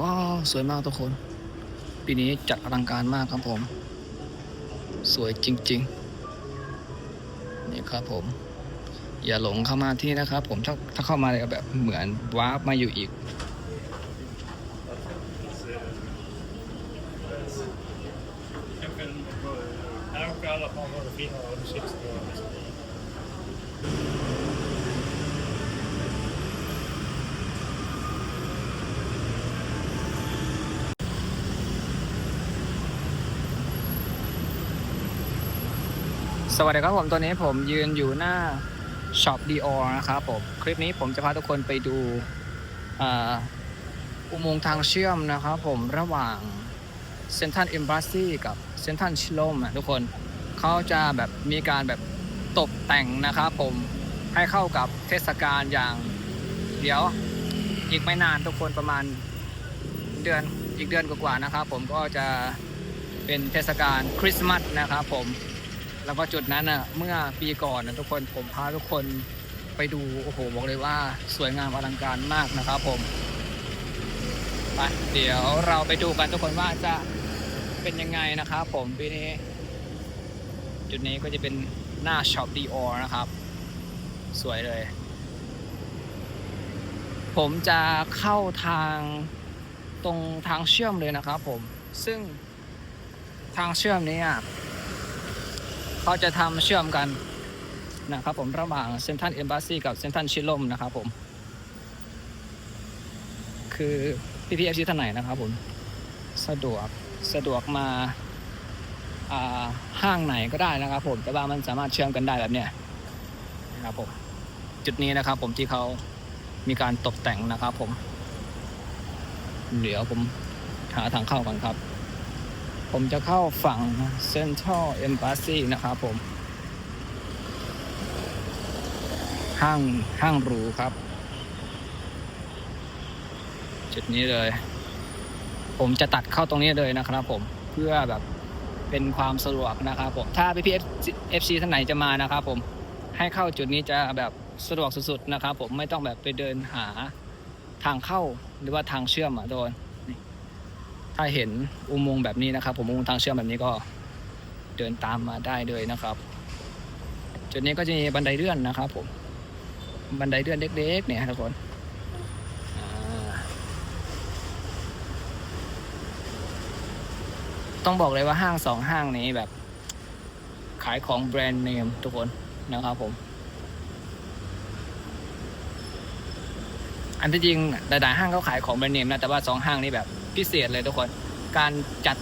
ว้าวสวยมากทุกคน ปีนี้จัดอลังการมากครับผม สวยจริง ๆ นี่ครับผม อย่าหลงเข้ามาที่นะครับ ผมถ้าถ้าเข้ามาเลยแบบเหมือนวาร์ปมาอยู่อีก Här åker alla på våra fina chipsdörrar. สวัสดีครับผมตอนนี้ผมยืนอยู่หน้าช็อปดีออนะครับผมคลิปนี้ผมจะพาทุกคนไปดูอุโมงค์ทางเชื่อมนะครับผมระหว่างเซนทันเอมบ s ซีกับเซนทันชิลมทุกคนเขาจะแบบมีการแบบตกแต่งนะครับผมให้เข้ากับเทศกาลอย่างเดี๋ยวอีกไม่นานทุกคนประมาณเดือนอีกเดือนกว่าๆนะครับผมก็จะเป็นเทศกาลคริสต์มาสนะครับผม แล้วก็จุดนั้นอะเมื่อปีก่อนนะทุกคนผมพาทุกคนไปดูโอ้โหบอกเลยว่าสวยงามอลังการมากนะครับผมไปเดี๋ยวเราไปดูกันทุกคนว่าจะเป็นยังไงนะครับผมปีนี้ จุดนี้ก็จะเป็นหน้าช็อปดีออนะครับ สวยเลย ผมจะเข้าทางตรงทางเชื่อมเลยนะครับผมซึ่งทางเชื่อมนี้อะ เขาจะทำเชื่อมกันนะครับผมระหว่างเซนทันเอมบ s ซีกับเซนทันชิลมนะครับผม คือพี่พีเอฟซีท่านไหนนะครับผมสะดวกสะดวกมาอ่าห้างไหนก็ได้นะครับ ผมแต่ว่ามันสามารถเชื่อมกันได้แบบเนี้ยนะครับผมจุดนี้นะครับผมที่เขามีการตกแต่งนะครับผม เดี๋ยวผมหาทางเข้าก่อนครับ ผมจะเข้าฝั่ง Central Embassy นะครับผม ห้างห้างหรูครับ จุดนี้เลย ผมจะตัดเข้าตรงนี้เลยนะครับผมเพื่อแบบเป็นความสะดวกนะครับผม ถ้าพี่พีเอฟซีท่านไหนจะมานะครับผมให้เข้าจุดนี้จะแบบสะดวกสุดๆนะครับผมไม่ต้องแบบไปเดินหาทางเข้าหรือว่าทางเชื่อมอะโดน ถ้าเห็นอุโมงค์แบบนี้นะครับ ผมอุโมงค์ทางเชื่อมแบบนี้ก็เดินตามมาได้เลยนะครับ จุดนี้ก็จะมีบันไดเลื่อนนะครับ ผม บันไดเลื่อนเล็กๆเนี่ยทุกคนต้องบอกเลยว่าห้างสองห้างนี้แบบ ขายของแบรนด์เนมทุกคนนะครับผม อันที่จริงหลายๆห้างเขาขายของแบรนด์เนมนะแต่ว่าสองห้างนี้แบบ พิเศษเลยทุกคน การจัด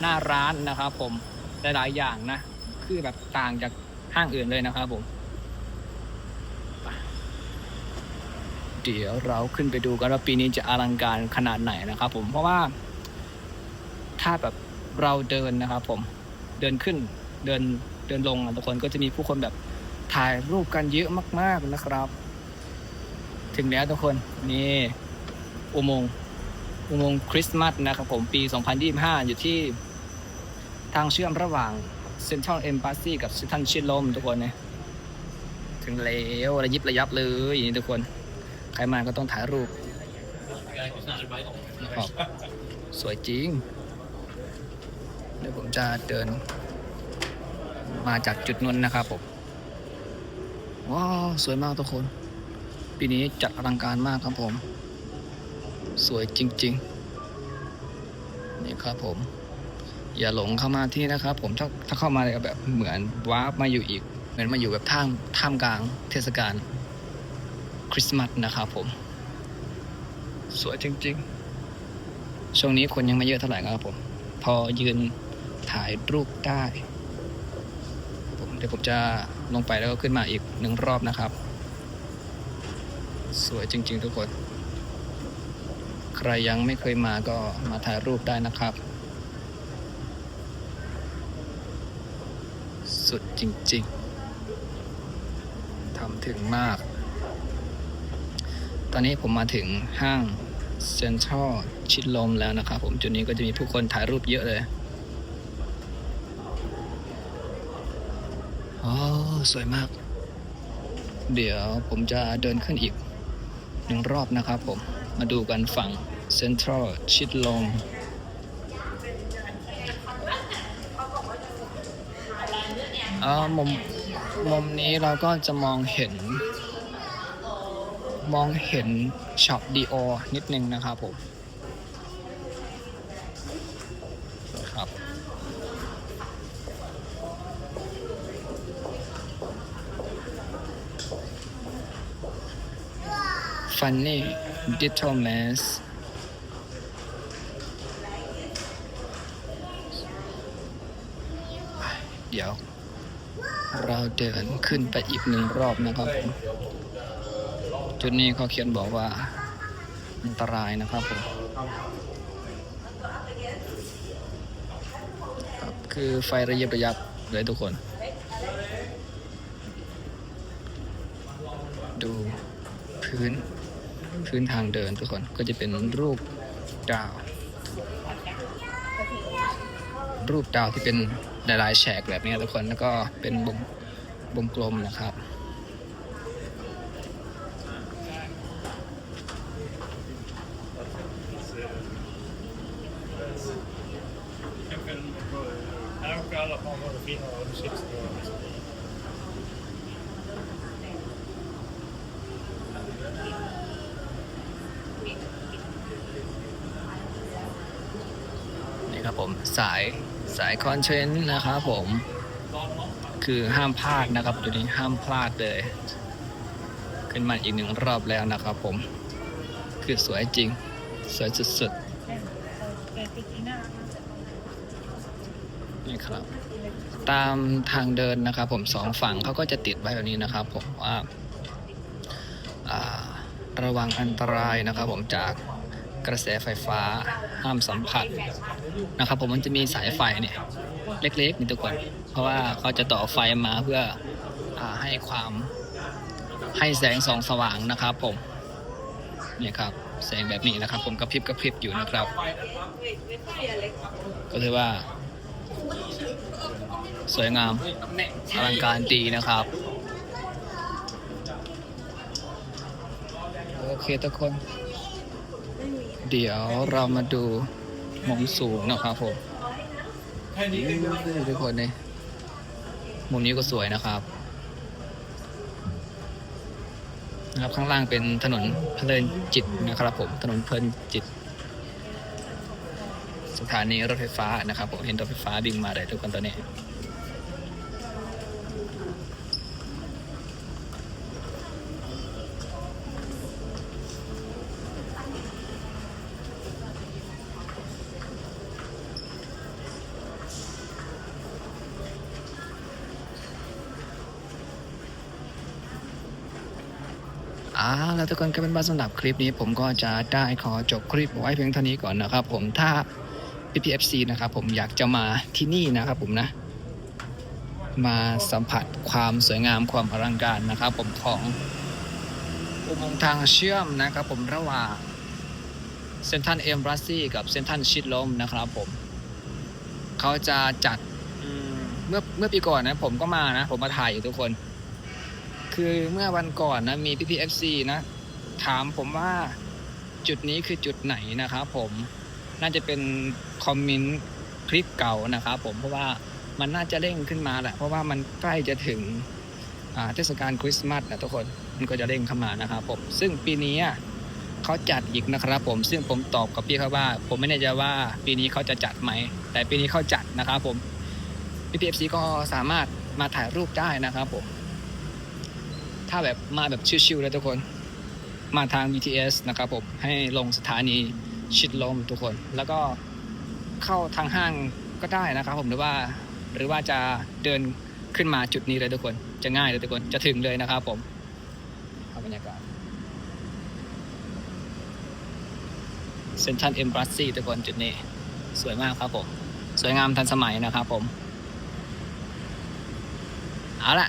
หน้าร้านนะครับผมหลายๆอย่างนะ คือแบบต่างจากห้างอื่นเลยนะครับผม เดี๋ยวเราขึ้นไปดูกันว่าปีนี้จะอลังการขนาดไหนนะครับผมเพราะว่า ถ้าแบบเราเดินนะครับผมเดินขึ้นเดินเดินลงทุกคนก็จะมีผู้คนแบบถ่ายรูปกันเยอะมาก ๆนะครับ ถึงแล้วทุกคนนี่อุโมงค์ อุโมงค์คริสต์มาสนะครับผมปี 2025 อยู่ที่ทางเชื่อมระหว่างเซ็นทรัลเอมบ s ซีกับเซ็นทรัลชิดลมทุกคนเนี่ยถึงแล้วระยิบระยับเลยนี่ทุกคน ใครมาก็ต้องถ่ายรูปครับสวยจริง เดี๋ยวผมจะเดิน มาจากจุดนั้นนะครับผม ว้าว สวยมากทุกคน ปีนี้จัดอลังการมากครับผม สวยจริง ๆ นี่ครับผม อย่าหลงเข้ามาที่นะครับ ผมถ้าถ้าเข้ามาแบบเหมือนวาร์ปมาอยู่อีก เหมือนมาอยู่แบบท่ามท่ามกลางเทศกาลคริสต์มาสนะครับผม สวยจริง ๆ ช่วงนี้คนยังไม่เยอะเท่าไหร่ครับผม พอยืนถ่ายรูปได้ผมเดี๋ยวผมจะลงไปแล้วก็ขึ้นมาอีกหนึ่งรอบนะครับ สวยจริง ๆ ทุกคน ใครยังไม่เคยมาก็มาถ่ายรูปได้นะครับ สุดจริงๆทำถึงมาก ตอนนี้ผมมาถึงห้างเซ็นทรัลชิดลมแล้วนะครับผมจุดนี้ก็จะมีผู้คนถ่ายรูปเยอะเลยโอ้สวยมาก เดี๋ยวผมจะเดินขึ้นอีกหนึ่งรอบนะครับผม มาดูกันฝั่งเซ็นทรัลชิดลมอ่ามุมมุมนี้เราก็จะมองเห็น มองเห็นช็อปดีโอนิดนึงนะครับผม Funny Little Mess เดี๋ยว เราเดินขึ้นไปอีกหนึ่งรอบนะครับผมจุดนี้เขาเขียนบอกว่า อันตรายนะครับผมครับคือไฟระยิบระยับเลยทุกคน ดูพื้น พื้นทางเดินทุกคนก็จะเป็นรูปดาว รูปดาวที่เป็นหลายๆแฉกแบบนี้ทุกคนแล้วก็เป็นวงวงกลมนะครับ Jag kan, här åker alla på våra fina chips. นี่ครับ ผมสายสายคอนเทนต์นะครับผม คือห้ามพลาดนะครับจุดนี้ห้ามพลาดเลย ขึ้นมาอีกหนึ่งรอบแล้วนะครับผม คือสวยจริง สวยสุดๆนี่ครับ ตามทางเดินนะครับผมสองฝั่งเขาก็จะติดไว้แบบนี้นะครับผมว่าระวังอันตรายนะครับผมจาก กระแสไฟฟ้าห้ามสัมผัสนะครับ ผมมันจะมีสายไฟเนี่ยเล็กๆนี่ทุกคนเพราะว่าเขาจะต่อไฟมาเพื่ออให้ความให้แสงส่องสว่างนะครับ ผมเนี่ยครับแสงแบบนี้นะครับ ผมกระพริบกระพริบอยู่นะครับ ก็ถือว่า สวยงามอลังการดีนะครับโอเคทุกคน เดี๋ยวเรามาดูมุมสูงนะครับผมทุกคนนี่มุมนี้ก็สวยนะครับนะครับข้างล่างเป็นถนนเพลินจิตนะครับผมถนนเพลินจิต สถานีรถไฟฟ้านะครับผมเห็นรถไฟฟ้าบินมาเลยทุกคนตอนนี้ อ่าแล้วทุกคนก็เป็นว่าสำหรับคลิปนี้ผมก็จะได้ขอจบคลิปไว้เพียงเท่านี้ก่อนนะครับ ผมถ้า PPFC นะครับผมอยากจะมาที่นี่นะครับผมนะ มาสัมผัสความสวยงามความอลังการนะครับ ผมของอุโมงค์ทางเชื่อมนะครับ ผมระหว่างเซนทันเอ็มบรัสซี่กับเซนทันชิดลมนะครับ ผมเขาจะจัดเมื่อเมื่อปีก่อนนะผมก็มานะ ผมมาถ่ายอยู่ทุกคน คือเมื่อวันก่อนนะมี PPFC นะ ถามผมว่าจุดนี้คือจุดไหนนะครับผมน่าจะเป็นคอมเมนต์คลิปเก่านะครับผมเพราะว่ามันน่าจะเร่งขึ้นมาแหละเพราะว่ามันใกล้จะถึงเทศกาลคริสต์มาสนะทุกคนมันก็จะเร่งเข้ามานะครับผมซึ่งปีนี้เขาจัดอีกนะครับผมซึ่งผมตอบกับพี่เขาว่า ผมไม่แน่ใจว่าปีนี้เขาจะจัดไหม แต่ปีนี้เขาจัดนะครับผม PPFC ก็สามารถมาถ่ายรูปได้นะครับผม ถ้าแบบมาแบบชิวๆเลยทุกคน มาทาง BTS นะครับผม ให้ลงสถานีชิดลมทุกคน แล้วก็เข้าทางห้างก็ได้นะครับผมหรือว่า หรือว่าจะเดินขึ้นมาจุดนี้เลยทุกคน จะง่ายเลยทุกคน จะถึงเลยนะครับผมเอาบรรยากาศเซนทันเอ็มบรัสซี่ทุกคนจุดนี้ สวยมากครับผม สวยงามทันสมัยนะครับผม เอาละ